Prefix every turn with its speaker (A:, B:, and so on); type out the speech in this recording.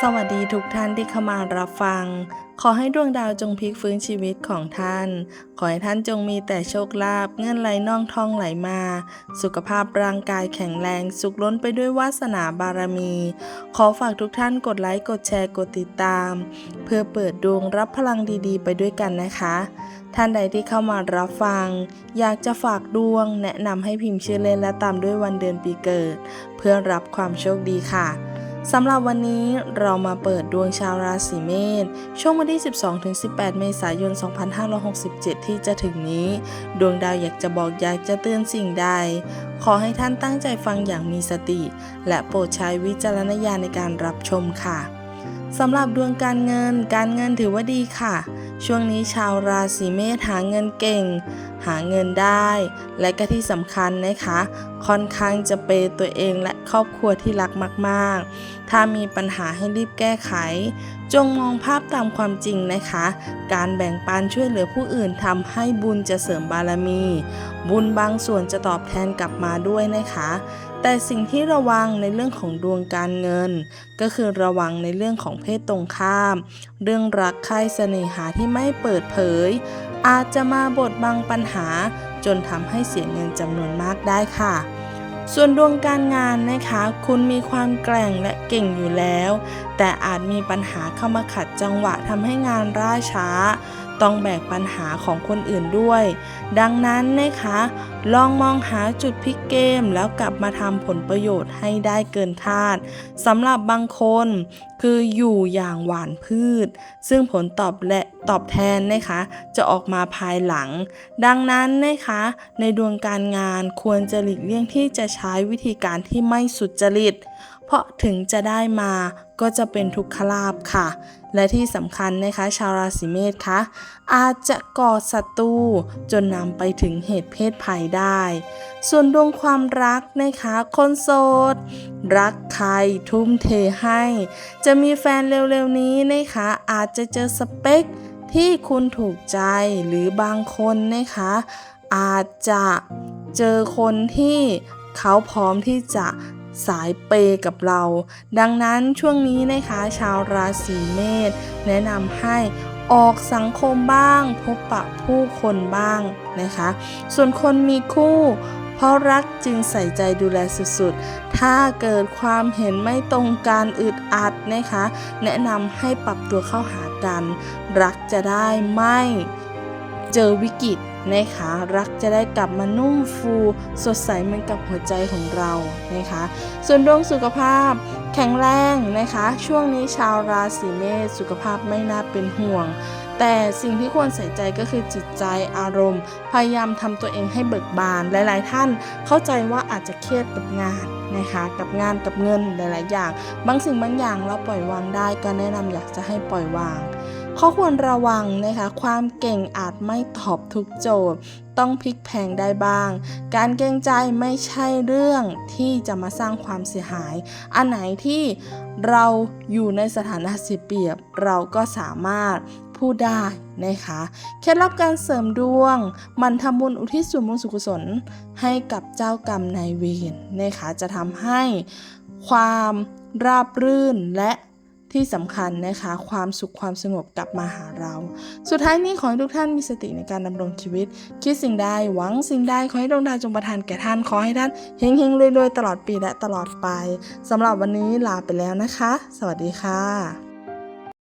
A: สวัสดีทุกท่านที่เข้ามารับฟัง ขอให้ดวงดาวจงพลิกฟื้นชีวิตของท่าน ขอให้ท่านจงมีแต่โชคลาภเงินไหลน่องทองไหลมา สุขภาพร่างกายแข็งแรง สุขล้นไปด้วยวาสนาบารมี ขอฝากทุกท่านกดไลค์กดแชร์กดติดตาม เพื่อเปิดดวงรับพลังดีๆ ไปด้วยกันนะคะ ท่านใดที่เข้ามารับฟัง อยากจะฝากดวง แนะนำให้พิมพ์ชื่อเล่นและตามด้วยวันเดือนปีเกิด เพื่อรับความโชคดีค่ะ สำหรับวันนี้เรามาเปิดดวงชาวราศีเมษช่วงวันที่ 12-18 เมษายน 2567 ที่จะถึงนี้ ดวงดาวอยากจะบอกอยากจะเตือนสิ่งใด ขอให้ท่านตั้งใจฟังอย่างมีสติ และโปรดใช้วิจารณญาณในการรับชมค่ะสำหรับดวงการเงิน การเงินถือว่าดีค่ะ ช่วงนี้ชาวราศีเมษหาเงินเก่ง หาเงินได้ และก็ที่สำคัญนะคะ ค่อนข้างจะเปย์ตัวเองและครอบครัวที่รักมาก ๆ ถ้ามีปัญหาให้รีบแก้ไข จงมองภาพตามความจริงนะคะ การแบ่งปันช่วยเหลือผู้อื่นทำให้บุญจะเสริมบารมี บุญบางส่วนจะตอบแทนกลับมาด้วยนะคะ แต่สิ่งที่ระวังในเรื่องของดวงการเงิน ก็คือระวังในเรื่องของเพศตรงข้าม เรื่องรักใคร่เสน่หาที่ไม่เปิดเผย อาจจะมาบดบังปัญหา จนทำให้เสียเงินจำนวนมากได้ค่ะส่วนดวงการงานนะคะ คุณมีความแกร่งและเก่งอยู่แล้ว แต่อาจมีปัญหาเข้ามาขัดจังหวะทำให้งานล่าช้าต้องแบกปัญหาของคนอื่นด้วย ดังนั้นนะคะ ลองมองหาจุดพลิกเกมแล้วกลับมาทำผลประโยชน์ให้ได้เกินคาดสำหรับบางคนคืออยู่อย่างหวานพืช ซึ่งผลตอบและตอบแทนนะคะ จะออกมาภายหลัง ดังนั้นนะคะ ในดวงการงานควรจะหลีกเลี่ยงที่จะใช้วิธีการที่ไม่สุจริต เพราะถึงจะได้มา ก็จะเป็นทุกขลาภค่ะ และที่สำคัญนะคะ ชาวราศีเมษคะอาจจะก่อศัตรูจนนำไปถึงเหตุเพศภัยได้ ส่วนดวงความรักนะคะคนโสด รักใครทุ่มเทให้ จะมีแฟนเร็วๆนี้นะคะ อาจจะเจอสเปคที่คุณถูกใจหรือบางคนนะคะ อาจจะเจอคนที่เขาพร้อมที่จะ สายเปย์กับเรา ดังนั้นช่วงนี้นะคะชาวราศีเมษแนะนำให้ออกสังคมบ้าง พบปะผู้คนบ้างนะคะ ส่วนคนมีคู่ เพราะรักจึงใส่ใจดูแลสุดๆ ถ้าเกิดความเห็นไม่ตรงกันอึดอัดนะคะ แนะนำให้ปรับตัวเข้าหากัน รักจะได้ไม่เจอวิกฤต นะคะรักจะได้กลับมานุ่มฟู สดใสเหมือนกับหัวใจของเรานะคะ ส่วนดวงสุขภาพแข็งแรงนะคะ ช่วงนี้ชาวราศีเมษสุขภาพไม่น่าเป็นห่วง แต่สิ่งที่ควรใส่ใจก็คือจิตใจอารมณ์ พยายามทำตัวเองให้เบิกบานหลาย ๆ ท่านเข้าใจว่าอาจจะเครียดกับงานนะคะกับงานกับเงินหลาย ๆ อย่าง บางสิ่งบางอย่างเราปล่อยวางได้ก็แนะนำอยากจะให้ปล่อยวาง ข้อควรระวังนะคะความเก่งอาจไม่ตอบทุกโจทย์ ต้องพลิกแพงได้บ้าง การเกรงใจไม่ใช่เรื่องที่จะมาสร้างความเสียหาย อันไหนที่เราอยู่ในสถานะเสียเปรียบ เราก็สามารถพูดได้นะคะเคล็ดลับการเสริมดวง มันทำบุญอุทิศส่วนบุญสุขุศลให้กับเจ้ากรรมนายเวรนะคะจะทำให้ความราบรื่นและ ที่สำคัญนะคะ ความสุขความสงบกลับมาหาเรา สุดท้ายนี้ขอให้ทุกท่านมีสติในการดำรงชีวิต คิดสิ่งใดหวังสิ่งใดขอให้ดวงดาวจงประทานแก่ท่านขอให้ท่านเฮงๆรวยๆตลอดปีและตลอดไปสำหรับวันนี้ลาไปแล้วนะคะ สวัสดีค่ะ